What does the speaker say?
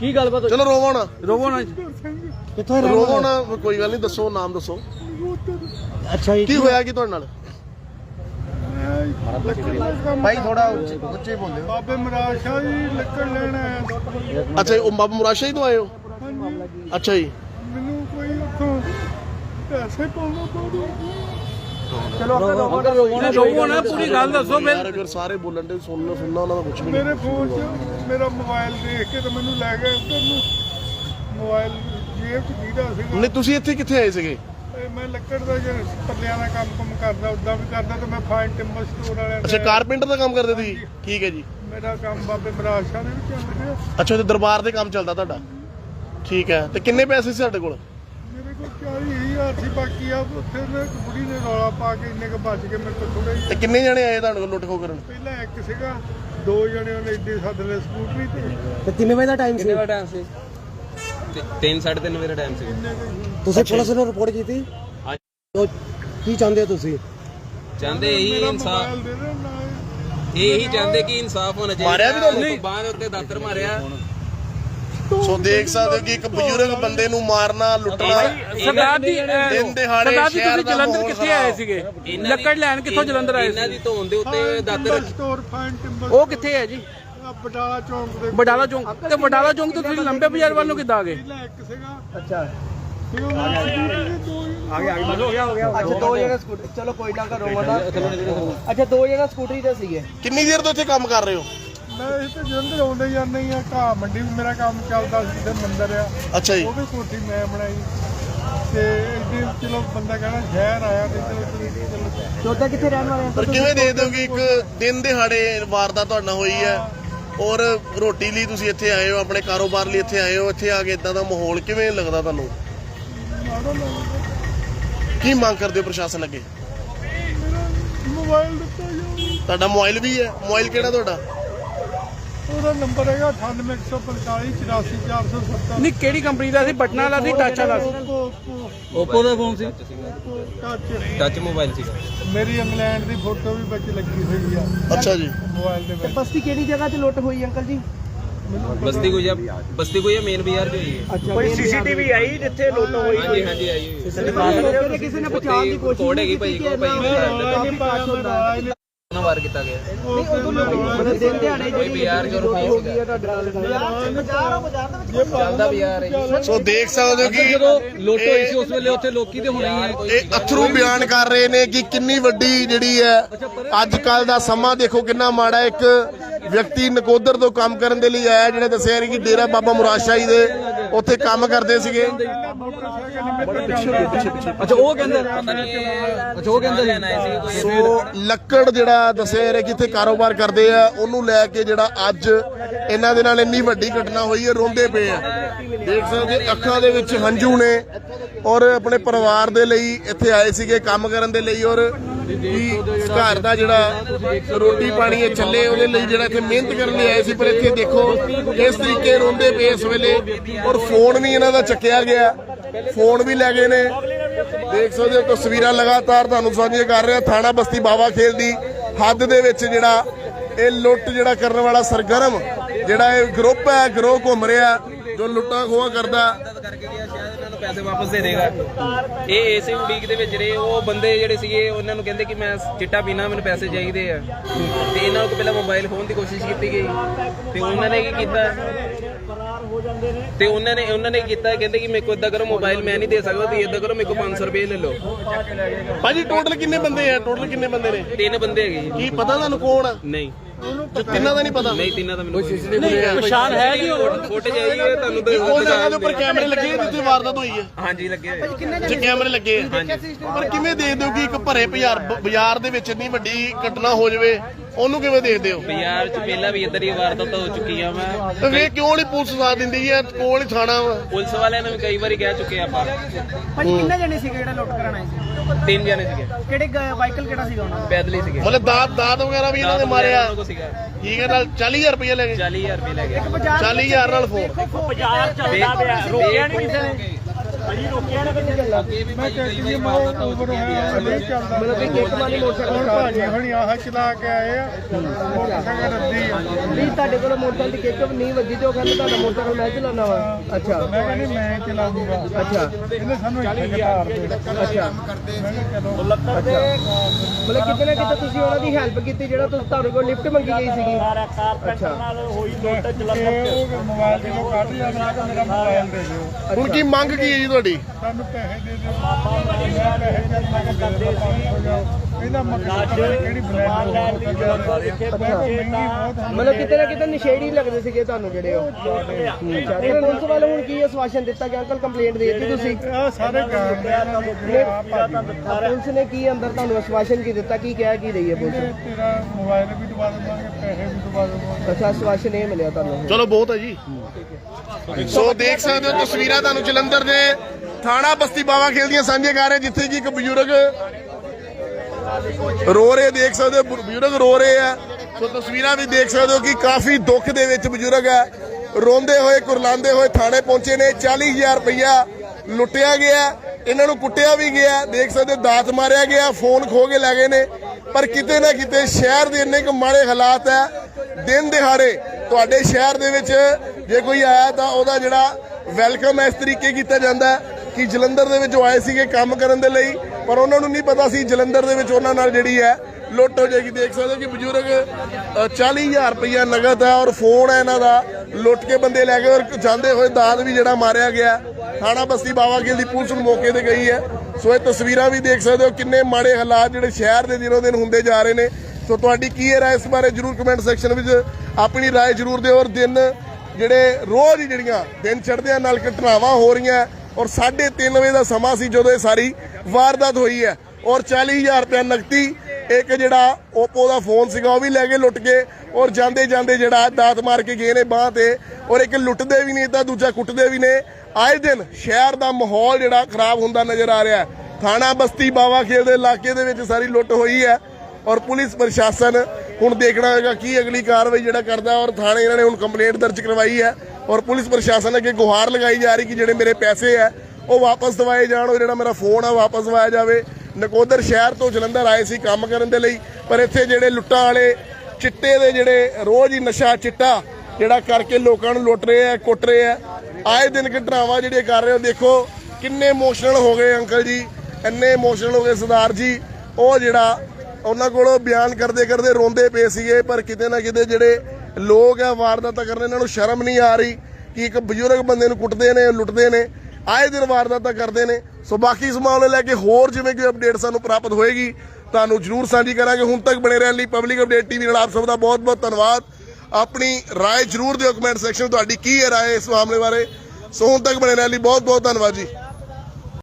ਕੀ ਗੱਲਬਾਤ ਹੋਈ? ਚਲੋ ਰੋਵੋ ਨਾ ਰੋਵੋ ਨਾ ਕਿੱਥੋਂ ਰੋਵੋ ਨਾ ਕੋਈ ਗੱਲ ਨਹੀਂ ਦੱਸੋ ਨਾਮ ਦੱਸੋ। ਅੱਛਾ ਜੀ ਕੀ ਹੋਇਆ ਕੀ ਤੁਹਾਡੇ ਨਾਲ? ਭਾਈ ਥੋੜਾ ਉੱਚੇ ਬੋਲਿਓ। ਬਾਬੇ ਮਰਾਜ ਸ਼ਾਹ ਜੀ ਲੱਕੜ ਲੈਣ ਆਇਆ ਸੀ। ਅੱਛਾ ਜੀ, ਉਹ ਬਾਬਾ ਮੁਰਾਸ਼ਾ ਹੀ ਤੋਂ ਆਏ ਹੋ? ਹਾਂਜੀ। ਅੱਛਾ ਜੀ। ਮੈਨੂੰ ਕੋਈ ਉੱਥੋਂ ਪੈਸੇ ਪਾਉਣਾ ਪਊਗਾ ਚਲੋ ਅੱਗੇ ਰੋਵੋ ਅੰਕਲ ਰੋਵੋ ਨਾ ਰੋਵੋ ਨਾ ਪੂਰੀ ਗੱਲ ਦੱਸੋ ਫਿਰ ਯਾਰ ਅਗਰ ਸਾਰੇ ਬੋਲਣ ਦੇ ਸੁਣਨਾ ਸੁਣਨਾ ਉਹਨਾਂ ਦਾ ਕੁਝ ਵੀ ਨਹੀਂ। ਮੇਰੇ ਫੋਨ 'ਚ ਮੇਰਾ ਮੋਬਾਈਲ ਦੇਖ ਕੇ ਤੇ ਮੈਨੂੰ ਲੈ ਗਏ ਉੱਧਰ ਨੂੰ ਮੋਬਾਈਲ ਜੇਬ 'ਚ ਦੀਦਾ ਸੀਗਾ। ਨਹੀਂ ਤੁਸੀਂ ਇੱਥੇ ਕਿੱਥੇ ਆਏ ਸੀਗੇ? ਤੇ ਮੈਂ ਲੱਕੜ ਦਾ ਜਿਹੜਾ ਪੱਲਿਆਂ ਦਾ ਕੰਮ ਕੰਮ ਕਰਦਾ ਉਦਾਂ ਵੀ ਕਰਦਾ ਤੇ ਮੈਂ ਫਾਈਨ ਟਿੰਬਰ ਸਟੋਰ ਵਾਲਿਆਂ ਅੱਛਾ ਦਾ ਕਾਰਪੈਂਟਰ ਦਾ ਕੰਮ ਕਰਦੇ ਤੁਸੀਂ? ਠੀਕ ਹੈ ਜੀ। ਮੇਰਾ ਕੰਮ ਬਾਬੇ ਮਰਾਜ ਸ਼ਾਹ ਦੇ ਵਿੱਚ ਚੱਲ ਰਿਹਾ। ਅੱਛਾ ਤੇ ਦਰਬਾਰ ਦੇ ਕੰਮ ਚੱਲਦਾ ਤੁਹਾਡਾ? ਠੀਕ ਹੈ। ਤੇ ਕਿੰਨੇ ਪੈਸੇ ਸੀ ਤੁਹਾਡੇ ਕੋਲ? ਮੇਰੇ ਕੋਲ 40000 ਸੀ ਬਾਕੀ ਆ ਉੱਥੇ ਨਾ ਇੱਕ ਬੁੜੀ ਨੇ ਰੌਲਾ ਪਾ ਕੇ ਇੰਨੇ ਕੁ ਬਚ ਕੇ ਮੇਰੇ ਕੋਲ ਥੋੜੇ ਤੇ ਕਿੰਨੇ ਜਣੇ ਆਏ ਕੋਲ ਲੁੱਟ ਖੋ ਕਰਨ? ਪਹਿਲਾਂ ਇੱਕ ਸੀਗਾ ਦੋ ਜਣੇ ਉਹਨੇ ਇੱਡੇ ਸੱਦ ਲਏ ਸਕੂਟਰੀ ਤੇ ਤੇ ਕਿੰਨੇ ਵਜੇ ਦਾ ਟਾਈਮ ਸੀ? ਕਿੰਨੇ ਟਾਈਮ ਸੀ? 3 3:30 ਵਜੇ ਦਾ ਟਾਈਮ ਸੀ। ਤੁਸੀਂ ਪੁਲਿਸ ਨੂੰ ਰਿਪੋਰਟ ਕੀਤੀ? ਹਾਂਜੀ। ਉਹ ਕੀ ਚਾਹੁੰਦੇ ਹੋ ਤੁਸੀਂ? ਚਾਹੁੰਦੇ ਇਹੀ ਮੇਰਾ ਇਨਸਾਫ ਮੋਬਾਈਲ ਦੇ ਦੇ ਨਾਲ ਇਹ ਇਹੀ ਚਾਹੁੰਦੇ ਕਿ ਇਨਸਾਫ ਹੋਣਾ ਚਾਹੀਦਾ। ਮਾਰਿਆ ਵੀ ਤੁਹਾਨੂੰ? ਬਾਂਹ ਦੇ ਉੱਤੇ ਦਾਤਰ ਮਾਰਿਆ। ਸੋ ਦੇਖ ਸਕਦੇ ਹੋ ਕਿ ਇੱਕ ਬਜ਼ੁਰਗ ਬੰਦੇ ਨੂੰ ਮਾਰਨਾ ਲੁੱਟਣਾ ਸਰਦਾਰ ਜੀ ਅਹ, ਦਿਨ ਦਿਹਾੜੇ ਸਰਦਾਰ ਜੀ ਸ਼ਹਿਰ ਤੁਸੀਂ ਦਾ ਜਲੰਧਰ ਮਾਹੌਲ ਕਿੱਥੇ ਆਏ ਖਰਾਬ। ਸੀਗੇ? ਦੀ- ਲੱਕੜ ਲੈਣ ਕਿੱਥੋਂ ਜਲੰਧਰ ਆਏ ਇਹਨਾਂ ਸੀ? ਦੀ ਧੌਣ ਦੇ ਉੱਤੇ ਦਾਤਰ ਸਟੋਰ ਫਾਈਨ ਟਿੰਬਰ ਉਹ ਕਿੱਥੇ ਹੈ ਜੀ? ਬਟਾਲਾ ਚੌਂਕ ਦੇ ਬਡਾਲਾ ਚੌਂਕ। ਤੇ ਬਡਾਲਾ ਚੌਂਕ ਤੋਂ ਤੁਸੀਂ ਲੰਬੇ ਬਾਜ਼ਾਰ ਵੱਲ ਨੂੰ ਕਿੱਦਾਂ ਆ ਗਏ? ਪਹਿਲਾਂ ਇੱਕ ਸੀਗਾ। ਅੱਛਾ। ਫਿਰ ਉਹ ਦੋ ਆ ਗਿਆ ਹੋ ਗਿਆ ਹੋ ਗਿਆ ਅੱਛਾ ਦੋ ਜਣੇ ਸਕੂਟਰੀ ਚਲੋ ਕੋਈ ਨਾ ਕਰੋ ਨਾ ਅੱਛਾ ਦੋ ਜਣੇ ਸਕੂਟਰੀ ਤੇ ਸੀਗੇ। ਕਿੰਨੀ ਦੇਰ ਤੋਂ ਇੱਥੇ ਕੰਮ ਕਰ ਰਹੇ ਹੋ? ਮੈਂ ਇਹ ਤੇ ਜਲੰਧਰ ਆਉਂਦੇ ਜਾਂਦੇ ਹੀ ਆ ਘਾਹ ਮੰਡੀ ਵੀ ਮੇਰਾ ਕੰਮ ਚੱਲਦਾ ਸੀ ਤੇ ਮੰਦਰ ਆ। ਅੱਛਾ ਜੀ। ਉਹ ਵੀ ਕੋਠੀ ਮੈਂ ਬਣਾਈ। ਤੇ ਇੱਥੇ ਚਲੋ ਬੰਦਾ ਕਹਿੰਦਾ ਸ਼ਹਿਰ ਆਇਆ ਤੇ ਚਲੋ ਚਲੋ ਚੋਦਾ ਕਿੱਥੇ ਰਹਿਣ ਵਾਲੇ ਪਰ ਕਿਵੇਂ ਦੇਖਦੇ ਹੋ ਕਿ ਇੱਕ ਦਿਨ ਦਿਹਾੜੇ ਵਾਰਦਾਤ ਤੁਹਾਡੇ ਨਾਲ ਹੋਈ ਹੈ? ਔਰ ਰੋਟੀ ਲਈ ਤੁਸੀਂ ਇੱਥੇ ਆਏ ਹੋ ਆਪਣੇ ਕਾਰੋਬਾਰ ਲਈ ਇੱਥੇ ਆਏ ਹੋ ਇੱਥੇ ਆ ਕੇ ਇਦਾਂ ਦਾ ਮਾਹੌਲ ਕਿਵੇਂ ਲੱਗਦਾ ਤੁਹਾਨੂੰ? ਕੀ ਮੰਗ ਕਰਦੇ ਹੋ ਪ੍ਰਸ਼ਾਸਨ ਅੱਗੇ? ਮੇਰਾ ਮੋਬਾਈਲ ਦਿੱਤਾ ਜਾਵੇ ਤੁਹਾਡਾ ਮੋਬਾਈਲ ਵੀ ਹੈ? ਮੋਬਾਈਲ ਕਿਹੜਾ ਤੁਹਾਡਾ? ਉਹਦਾ ਨੰਬਰ ਹੈਗਾ 9845 84470 ਨਹੀਂ ਕਿਹੜੀ ਕੰਪਨੀ ਦਾ ਸੀ? ਬਟਨਾ ਵਾਲਾ ਸੀ ਟੱਚ ਵਾਲਾ ਸੀ? ਓਪੋ ਦਾ ਫੋਨ ਸੀ। ਟੱਚ। ਟੱਚ ਮੋਬਾਈਲ ਸੀ ਮੇਰੀ ਇੰਗਲੈਂਡ ਦੀ ਫੋਟੋ ਵੀ ਵਿੱਚ ਲੱਗੀ ਹੋਈ ਆ। ਅੱਛਾ ਜੀ। ਮੋਬਾਈਲ ਦੇ ਵਿੱਚ। ਬਸਤੀ ਕਿਹੜੀ ਜਗ੍ਹਾ ਤੇ ਲੁੱਟ ਹੋਈ ਅੰਕਲ ਜੀ? ਬਸਤੀ ਗੁਜਾ ਬਸਤੀ ਗੁਜਾ ਮੇਨ ਬਾਜ਼ਾਰ ਚ ਹੋਈ ਹੈ। ਅੱਛਾ ਕੋਈ ਸੀਸੀਟੀਵੀ ਆਈ ਜਿੱਥੇ ਲੁੱਟ ਹੋਈ ਹਾਂਜੀ ਹਾਂਜੀ ਆਈ ਹੋਈ ਹੈ। ਕਿਸੇ ਨੇ ਬਚਾਉਣ ਦੀ ਕੋਸ਼ਿਸ਼ ਹੈਗੀ ਭਾਈ ਕੋ ਨਹੀਂ ਮੈਂ ਵਾਰ ਕੀਤਾ ਗਿਆ। ਨਹੀਂ ਦਿਨ ਦਿਹਾੜੇ ਕੋਈ ਬਾਜ਼ਾਰ ਜੋ ਰੁਪਏ ਸੀਗਾ। ਚੱਲਦਾ ਬਾਜ਼ਾਰ ਹੈ ਸੋ ਦੇਖ ਸਕਦੇ ਹੋ ਕਿ ਜਦੋਂ ਲੁੱਟ ਹੋਈ ਸੀ ਉਸ ਵੇਲੇ ਉੱਥੇ ਲੋਕੀ ਤੇ ਹੋਣੇ ਹੀ ਹੈ ਇਹ ਅਥਰੂ ਬਿਆਨ ਕਰ ਰਹੇ ਨੇ ਕਿ ਕਿੰਨੀ ਵੱਡੀ ਜਿਹੜੀ ਹੈ ਅੱਜ ਕੱਲ ਦਾ ਸਮਾਂ ਦੇਖੋ ਕਿੰਨਾ ਮਾੜਾ ਹੈ। ਇੱਕ ਵਿਅਕਤੀ ਨਕੋਦਰ ਤੋਂ ਕੰਮ ਕਰਨ ਦੇ ਲਈ ਆਇਆ ਜਿਹੜੇ ਦੱਸਿਆ ਕਿ ਡੇਰਾ ਬਾਬਾ ਮੁਰਾਸ਼ਾਹੀ ਦੇ ਉੱਥੇ ਕੰਮ ਕਰਦੇ ਸੀਗੇ। ਅੱਛਾ ਉਹ ਕਹਿੰਦੇ ਅੱਛਾ ਉਹ ਕਹਿੰਦਾ ਲੈਣ ਆਏ ਸੀ ਕੋਈ ਸੋ ਲੱਕੜ ਜਿਹੜਾ ਦੱਸਿਆ ਜਾ ਰਿਹਾ ਕਿ ਇੱਥੇ ਕਾਰੋਬਾਰ ਕਰਦੇ ਆ ਉਹਨੂੰ ਲੈ ਕੇ ਜਿਹੜਾ ਅੱਜ ਇਹਨਾਂ ਦੇ ਨਾਲ ਇੰਨੀ ਵੱਡੀ ਘਟਨਾ ਹੋਈ ਹੈ ਰੋਂਦੇ ਪਏ ਆ। ਦੇਖ ਸਕਦੇ ਅੱਖਾਂ ਦੇ ਵਿੱਚ ਹੰਝੂ ਨੇ ਔਰ ਆਪਣੇ ਪਰਿਵਾਰ ਦੇ ਲਈ ਇੱਥੇ ਆਏ ਸੀਗੇ ਕੰਮ ਕਰਨ ਦੇ ਲਈ ਔਰ ਵੀ ਘਰ ਦਾ ਜਿਹੜਾ ਰੋਟੀ ਪਾਣੀ ਇਹ ਚੱਲੇ ਉਹਦੇ ਲਈ ਜਿਹੜਾ ਇੱਥੇ ਮਿਹਨਤ ਕਰਨ ਲਈ ਆਏ ਸੀ ਪਰ ਇੱਥੇ ਦੇਖੋ ਕਿਸ ਤਰੀਕੇ ਰੋਂਦੇ ਪਏ ਇਸ ਵੇਲੇ। ਔਰ ਫੋਨ ਵੀ ਇਹਨਾਂ ਦਾ ਚੱਕਿਆ ਗਿਆ। ਫੋਨ ਵੀ ਲੈ ਗਏ ਨੇ। ਦੇਖ ਸਕਦੇ ਹੋ ਤਸਵੀਰਾਂ ਲਗਾਤਾਰ ਤੁਹਾਨੂੰ ਸਾਂਝੀਆਂ ਕਰ ਰਿਹਾ ਥਾਣਾ ਬਸਤੀ ਬਾਵਾ ਖੇਲ ਦੀ। ਹੱਦ ਦੇ ਵਿੱਚ ਜਿਹੜਾ ਇਹ ਲੁੱਟ ਜਿਹੜਾ ਕਰਨ ਵਾਲਾ ਸਰਗਰਮ ਜਿਹੜਾ ਇਹ ਗਰੁੱਪ ਹੈ ਗਰੋਹ ਘੁੰਮ ਰਿਹਾ। ਜੋ ਲੁੱਟਾਂ ਖੋਹਾਂ ਕਰਦਾ। ਮਦਦ ਕਰਕੇ ਗਿਆ ਸ਼ਾਇਦ ਇਹਨਾਂ ਨੂੰ ਪੈਸੇ ਵਾਪਸ ਦੇ ਦੇਗਾ। ਇਹ ਏਸੇ ਉਡੀਕ ਦੇ ਵਿੱਚ ਰਹੇ ਉਹ ਬੰਦੇ ਜਿਹੜੇ ਸੀਗੇ ਉਹਨਾਂ ਨੂੰ ਕਹਿੰਦੇ ਕਿ ਮੈਂ ਚਿੱਟਾ ਪੀਣਾ ਮੈਨੂੰ ਪੈਸੇ ਚਾਹੀਦੇ ਆ। ਤੇ ਇਹਨਾਂ ਨੂੰ ਪਹਿਲਾਂ ਮੋਬਾਈਲ ਫੋਨ ਦੀ ਕੋਸ਼ਿਸ਼ ਕੀਤੀ ਗਈ। ਤੇ ਉਹਨਾਂ ਨੇ ਕੀ ਕੀਤਾ? ਤੇ ਉਹਨਾਂ ਨੇ ਉਹਨਾਂ ਨੇ ਕੀਤਾ? ਕਹਿੰਦੇ ਕਿ ਮੇਰੇ ਕੋਲ ਇਦਾਂ ਕਰੋ ਮੋਬਾਈਲ ਮੈਂ ਨਹੀਂ ਦੇ ਸਕਦਾ ਤੁਸੀਂ ਇਦਾਂ ਕਰੋ ਮੇਰੇ ਕੋਲ 500 ਰੁਪਏ ਲੈ ਲਓ। ਭਾਜੀ ਟੋਟਲ ਕਿੰਨੇ ਬੰਦੇ ਆ? ਟੋਟਲ ਕਿੰਨੇ ਬੰਦੇ ਨੇ? ਤਿੰਨ ਬੰਦੇ ਹੈਗੇ ਜੀ। ਕੀ ਪਤਾ ਤੁਹਾਨੂੰ ਕੌਣ ਆ? ਨਹੀਂ। ਤਿੰਨਾਂ ਦਾ ਨਹੀਂ ਪਤਾ। ਨਹੀਂ ਤਿੰਨਾਂ ਦਾ ਮੈਨੂੰ ਕੋਈ ਨਹੀਂ ਪਛਾਣ ਹੈ ਜੀ ਉਹ। ਫੋਟੋ ਚਾਹੀਦੀ ਤੁਹਾਨੂੰ ਤਾਂ ਉਹ ਜਗ੍ਹਾ ਦੇ ਉੱਪਰ ਕੈਮਰੇ ਲੱਗੇ ਜਿੱਥੇ ਵਾਰਦਾਤ ਹੋਈ ਹੈ। ਹਾਂਜੀ ਲੱਗੇ ਹੋਏ ਜੇ ਕੈਮਰੇ ਲੱਗੇ ਆ। ਪਰ ਕਿਵੇਂ ਦੇਖਦੇ ਹੋ ਕਿ ਇੱਕ ਭਰੇ ਬਾਜ਼ਾਰ ਬਾਜ਼ਾਰ ਦੇ ਵਿੱਚ ਇੰਨੀ ਵੱਡੀ ਘਟਨਾ ਹੋ ਜਾਵੇ? ਉਹਨੂੰ ਕਿਵੇਂ ਦੇਖਦੇ ਹੋ? ਬਾਜ਼ਾਰ ਚ ਪਹਿਲਾਂ ਵੀ ਇਦਾਂ ਦੀ ਵਾਰਦਾਤ ਹੋ ਚੁੱਕੀ ਆ ਮੈਂ। ਤੇ ਵੇ ਕਿਉਂ ਨਹੀਂ ਪੁਲਿਸ ਸਾਥ ਦਿੰਦੀ ਹੈ ਕੋਲ ਹੀ ਥਾਣਾ ਵਾ। ਪੁਲਿਸ ਵਾਲਿਆਂ ਨੇ ਵੀ ਕਈ ਵਾਰੀ ਕਹਿ ਚੁੱਕੇ ਆ ਆਪਾਂ। ਭਾਜੀ ਕਿੰਨੇ ਜਣੇ ਸੀਗੇ ਜਿਹੜਾ ਲੁੱਟ ਕਰਨ ਆਏ ਸੀ? ਤਿੰਨ ਜਣੇ ਸੀਗੇ। ਕਿਹੜੇ ਵਾਹੀਕਲ ਕਿਹੜਾ ਸੀਗਾ ਉਹਨਾਂ ਦਾ? ਪੈਦਲ ਹੀ ਸੀਗੇ। ਮਤਲਬ ਦਾਤ ਦਾਤ ਵਗੈਰਾ ਵੀ ਇਹਨਾਂ ਨੇ ਮਾਰਿਆ ਉਹਨਾਂ ਕੋਲ ਸੀਗਾ। ਠੀਕ ਹੈ ਨਾਲ 40000 ਰੁਪਏ ਲੈ ਗਏ। 40000 ਰੁਪਏ ਲੈ ਗਏ। 40000 ਨਾਲ ਫੋਨ। ਬਾਜ਼ਾਰ ਚੱਲਦਾ ਪਿਆ। ਰੋਕਿਆ ਨਹੀਂ ਕਿਸੇ ਨੇ ਮੈਂ ਕਿਹਾ ਕਿ ਮੈਂ ਓਵਰ ਹੋਇਆ ਨਹੀਂ ਚੱਲਦਾ ਮਤਲਬ ਕਿ ਕਿੱਕ ਮਾਰੀ ਮੋਟਰਸਾਈਕਲ ਸਟਾਰਟ ਭਾਜੀ ਹਣੀ ਆਹ ਚਲਾ ਕੇ ਆਏ ਆ ਮੋਟਰਸਾਈਕਲ ਰੱਦੀ ਆ। ਨਹੀਂ ਤੁਹਾਡੇ ਕੋਲ ਮੋਟਰਸਾਈਕਲ ਦੀ ਕਿੱਕ ਨਹੀਂ ਵੱਜੀ ਤੇ ਉਹ ਕਹਿੰਦੇ ਤੁਹਾਡਾ ਮੋਟਰਸਾਈਕਲ ਮੈਂ ਚਲਾਉਣਾ ਵਾ। ਅੱਛਾ। ਮੈਂ ਕਹਿੰਦੀ ਮੈਂ ਚਲਾਉਂਗਾ। ਅੱਛਾ। ਇਹਨੇ ਸਾਨੂੰ ਇੱਥੇ ਘਟਾਰ ਦੇ ਅੱਛਾ। ਮੈਂ ਚਲੋ ਮਤਲਬ ਕਿਤੇ ਨਾ ਕਿਤੇ ਤੁਸੀਂ ਉਹਨਾਂ ਦੀ ਹੈਲਪ ਕੀਤੀ ਜਿਹੜਾ ਤੁਸੀਂ ਤੁਹਾਨੂੰ ਕੋਲ ਲਿਫਟ ਮੰਗੀ ਗਈ ਸੀਗੀ। ਅੱਛਾ। ਤੇ ਉਹ ਮੋਬਾਈਲ ਜਦੋਂ ਕੱਢ ਜਾਣਾ ਤਾਂ ਮੇਰਾ ਮੋਬਾਈਲ ਦੇ ਦਿਓ। ਹੁਣ ਕੀ ਮੰਗ ਕੀ ਹੈ ਜੀ ਤੁਹਾਡੀ? ਸਾਨੂੰ ਪੈਸੇ ਦੇ ਦਿਓ। ਮੈਂ ਪੈਸੇ ਜਦ ਮੈਂ ਕਿਹਾ ਦੇ ਦਿਓ ਇਹਦਾ ਮਤਲਬ ਕਿਹੜੀ ਕਿਤੇ ਨਾ ਕਿਤੇ ਨਸ਼ੇੜੀ ਲੱਗਦੇ ਸੀਗੇ ਤੁਹਾਨੂੰ ਜਿਹੜੇ ਉਹ? ਤੇ ਪੁਲਿਸ ਵਾਲੇ ਹੁਣ ਕੀ ਆਸ਼ਵਾਸਨ ਦਿੱਤਾ ਕਿ ਅੰਕਲ ਕੰਪਲੇਂਟ ਦੇ ਦਿੱਤੀ ਤੁਸੀਂ। ਸਾਰੇ ਪੁਲਿਸ ਨੇ ਕੀ ਅੰਦਰ ਤੁਹਾਨੂੰ ਆਸ਼ਵਾਸਨ ਕੀ ਦਿੱਤਾ? ਕੀ ਕਹਿ ਕੀ ਰਹੀ ਹੈ ਪੁਲਿਸ ਤੇਰਾ ਮੋਬਾਈਲ ਵੀ ਦਵਾ ਦੇਵਾਂਗੇ ਪੈਸੇ ਵੀ ਦਵਾ ਦੇਵਾਂਗੇ ਅੱਛਾ ਆਸ਼ਵਾਸਨ ਇਹ ਮਿਲਿਆ ਤੁਹਾਨੂੰ। ਚਲੋ ਬਹੁਤ ਹੈ ਜੀ। ਸੋ ਦੇਖ ਸਕਦੇ ਹੋ ਤਸਵੀਰਾਂ ਤੁਹਾਨੂੰ ਜਲੰਧਰ ਦੇ ਥਾਣਾ ਬਸਤੀ ਬਾਵਾ ਖੇਲ ਸਾਂਝੇ ਕਰ ਰਹੇ, ਜਿੱਥੇ ਕਿ ਇੱਕ ਬਜ਼ੁਰਗ ਰੋ ਰਹੇ, ਦੇਖ ਸਕਦੇ ਹੋ, ਬਜ਼ੁਰਗ ਰੋ ਰਹੇ ਆ। ਸੋ ਤਸਵੀਰਾਂ ਵੀ ਦੇਖ ਸਕਦੇ ਹੋ ਕਿ ਕਾਫੀ ਦੁੱਖ ਦੇ ਵਿੱਚ ਬਜ਼ੁਰਗ ਹੈ ਰੋਂਦੇ ਹੋਏ, ਕੁਰਲਾਉਂਦੇ ਹੋਏ ਥਾਣੇ ਪਹੁੰਚੇ ਨੇ 40000 ਰੁਪਇਆ ਲੁੱਟਿਆ ਗਿਆ, ਇਹਨਾਂ ਨੂੰ ਕੁੱਟਿਆ ਵੀ ਗਿਆ, ਦੇਖ ਸਕਦੇ ਹੋ, ਦਾਤ ਮਾਰਿਆ ਗਿਆ, ਫੋਨ ਖੋ ਕੇ ਲੈ ਗਏ ਨੇ। ਪਰ ਕਿਤੇ ਨਾ ਕਿਤੇ ਸ਼ਹਿਰ ਦੇ ਇੰਨੇ ਕੁ ਮਾੜੇ ਹਾਲਾਤ ਹੈ ਦਿਨ ਦਿਹਾੜੇ ਤੁਹਾਡੇ ਸ਼ਹਿਰ ਦੇ ਵਿੱਚ ਜੇ ਕੋਈ ਆਇਆ ਤਾਂ ਉਹਦਾ ਜਿਹੜਾ ਵੈਲਕਮ ਇਸ ਤਰੀਕੇ ਕੀਤਾ ਜਾਂਦਾ ਕਿ ਜਲੰਧਰ ਦੇ ਵਿੱਚ ਉਹ ਆਏ ਸੀਗੇ ਕੰਮ ਕਰਨ ਦੇ ਲਈ ਪਰ ਉਹਨਾਂ ਨੂੰ ਨਹੀਂ ਪਤਾ ਸੀ ਜਲੰਧਰ ਦੇ ਵਿੱਚ ਉਹਨਾਂ ਨਾਲ ਜਿਹੜੀ ਹੈ ਲੁੱਟ ਹੋ ਜਾਏਗੀ। ਦੇਖ ਸਕਦੇ ਹੋ ਕਿ ਬਜ਼ੁਰਗ ਅ, 40000 ਰੁਪਇਆ ਨਗਦ ਹੈ ਔਰ ਫੋਨ ਹੈ ਇਹਨਾਂ ਦਾ ਲੁੱਟ ਕੇ ਬੰਦੇ ਲੈ ਗਏ ਔਰ ਜਾਂਦੇ ਹੋਏ ਦਾਦ ਵੀ ਜਿਹੜਾ ਮਾਰਿਆ ਗਿਆ ਥਾਣਾ ਬਸਤੀ ਬਾਵਾ ਗਿੱਲ ਦੀ ਪੁਲਿਸ ਨੂੰ ਮੌਕੇ ਤੇ ਗਈ ਹੈ। ਸੋ ਇਹ ਤਸਵੀਰਾਂ ਵੀ ਦੇਖ ਸਕਦੇ ਹੋ ਕਿੰਨੇ ਮਾੜੇ ਹਾਲਾਤ ਜਿਹੜੇ ਸ਼ਹਿਰ ਦੇ ਦਿਨੋਂ ਦਿਨ ਹੁੰਦੇ ਜਾ ਰਹੇ ਨੇ। ਸੋ ਤੁਹਾਡੀ ਕੀ ਹੈ ਰਾਏ ਇਸ ਬਾਰੇ ਜਰੂਰ ਕਮੈਂਟ ਸੈਕਸ਼ਨ ਵਿੱਚ ਆਪਣੀ ਰਾਏ ਜਰੂਰ ਦਿਓ ਔਰ ਦਿਨ ਜਿਹੜੇ ਰੋਜ਼ ਹੀ ਜਿਹੜੀਆਂ ਦਿਨ ਚੜ੍ਹਦਿਆਂ ਨਾਲ ਘਟਨਾਵਾਂ ਹੋ ਰਹੀਆਂ, ਔਰ 3:30 ਵਜੇ ਦਾ ਸਮਾਂ ਸੀ ਜਦੋਂ ਇਹ ਸਾਰੀ ਵਾਰਦਾਤ ਹੋਈ ਹੈ। ਔਰ 40000 ਰੁਪਏ ਨਕਦੀ, ਇੱਕ ਜਿਹੜਾ ਓਪੋ ਦਾ ਫੋਨ ਸੀਗਾ, ਉਹ ਵੀ ਲੈ ਕੇ ਲੁੱਟ ਕੇ ਔਰ ਜਾਂਦੇ ਜਾਂਦੇ ਜਿਹੜਾ ਦਾਤ ਮਾਰ ਕੇ ਗਏ ਨੇ ਬਾਹ ਤੇ, ਔਰ ਇੱਕ ਲੁੱਟਦੇ ਵੀ ਨਹੀਂ, ਤਾਂ ਦੂਜਾ ਕੁੱਟਦੇ ਵੀ ਨੇ। ਆਏ ਦਿਨ ਸ਼ਹਿਰ ਦਾ ਮਾਹੌਲ ਜਿਹੜਾ ਖਰਾਬ ਹੁੰਦਾ ਨਜ਼ਰ ਆ ਰਿਹਾ ਥਾਣਾ ਬਸਤੀ ਬਾਵਾ ਖੇਲ ਦੇ ਇਲਾਕੇ ਦੇ ਵਿੱਚ ਸਾਰੀ ਲੁੱਟ ਹੋਈ ਹੈ। ਔਰ ਪੁਲਿਸ ਪ੍ਰਸ਼ਾਸਨ ਹੁਣ ਦੇਖਣਾ ਹੈਗਾ ਕੀ ਅਗਲੀ ਕਾਰਵਾਈ ਜਿਹੜਾ ਕਰਦਾ ਔਰ ਥਾਣੇ ਇਹਨਾਂ ਨੇ ਹੁਣ ਕੰਪਲੇਂਟ ਦਰਜ ਕਰਵਾਈ ਹੈ ਔਰ ਪੁਲਿਸ ਪ੍ਰਸ਼ਾਸਨ ਅੱਗੇ ਗੁਹਾਰ ਲਗਾਈ ਜਾ ਰਹੀ ਕਿ ਜਿਹੜੇ ਮੇਰੇ ਪੈਸੇ ਹੈ, ਉਹ ਵਾਪਸ ਦਵਾਏ ਜਾਣ ਔਰ ਜਿਹੜਾ ਮੇਰਾ ਫੋਨ ਆ, ਵਾਪਸ ਦਵਾਇਆ ਜਾਵੇ। ਨਕੋਦਰ ਸ਼ਹਿਰ ਤੋਂ ਜਲੰਧਰ ਆਏ ਸੀ ਕੰਮ ਕਰਨ ਦੇ ਲਈ, ਪਰ ਇੱਥੇ ਜਿਹੜੇ ਲੁੱਟਾਂ ਵਾਲੇ ਚਿੱਟੇ ਦੇ ਜਿਹੜੇ ਰੋਜ਼ ਹੀ ਨਸ਼ਾ ਚਿੱਟਾ ਜਿਹੜਾ ਕਰਕੇ ਲੋਕਾਂ ਨੂੰ ਲੁੱਟ ਰਹੇ ਆ ਕੁੱਟ ਰਹੇ ਆ ਆਏ ਦਿਨ ਘਟਨਾਵਾਂ ਜਿਹੜੀਆਂ ਕਰ ਰਹੇ ਹੋ, ਦੇਖੋ ਕਿੰਨੇ ਇਮੋਸ਼ਨਲ ਹੋ ਗਏ ਅੰਕਲ ਜੀ, ਇੰਨੇ ਇਮੋਸ਼ਨਲ ਹੋ ਗਏ ਸਰਦਾਰ ਜੀ, ਉਹ ਜਿਹੜਾ ਉਹਨਾਂ ਕੋਲੋਂ ਬਿਆਨ ਕਰਦੇ ਕਰਦੇ ਰੋਂਦੇ ਪਏ ਸੀਗੇ ਪਰ ਕਿਤੇ ਨਾ ਕਿਤੇ ਜਿਹੜੇ ਲੋਕ ਆ ਵਾਰਦਾਤਾਂ ਕਰਨ ਇਹਨਾਂ ਨੂੰ ਸ਼ਰਮ ਨਹੀਂ ਆ ਰਹੀ ਕਿ ਇੱਕ ਬਜ਼ੁਰਗ ਬੰਦੇ ਨੂੰ ਕੁੱਟਦੇ ਨੇ ਲੁੱਟਦੇ ਨੇ ਆਏ ਦਿਨ ਵਾਰਦਾਤਾਂ ਕਰਦੇ ਨੇ ਸੋ ਬਾਕੀ ਇਸ ਮਾਮਲੇ ਲੈ ਕੇ ਹੋਰ ਜਿਵੇਂ ਕਿ ਅਪਡੇਟ ਸਾਨੂੰ ਪ੍ਰਾਪਤ ਹੋਏਗੀ ਤੁਹਾਨੂੰ ਜਰੂਰ ਸਾਂਝੀ ਕਰਾਂਗੇ ਹੁਣ ਤੱਕ ਬਣੇ ਰਹਿਣ ਲਈ ਪਬਲਿਕ ਅਪਡੇਟ ਟੀਵੀ ਨਾਲ ਆਪ ਸਭ ਦਾ ਬਹੁਤ ਬਹੁਤ ਧੰਨਵਾਦ ਆਪਣੀ رائے ਜਰੂਰ ਦਿਓ ਕਮੈਂਟ ਸੈਕਸ਼ਨ ਤੁਹਾਡੀ ਕੀ ਹੈ رائے ਇਸ ਮਾਮਲੇ ਬਾਰੇ ਸੋ ਹੁਣ ਤੱਕ ਬਣੇ ਰਹਿਣ ਲਈ ਬਹੁਤ ਬਹੁਤ ਧੰਨਵਾਦ ਜੀ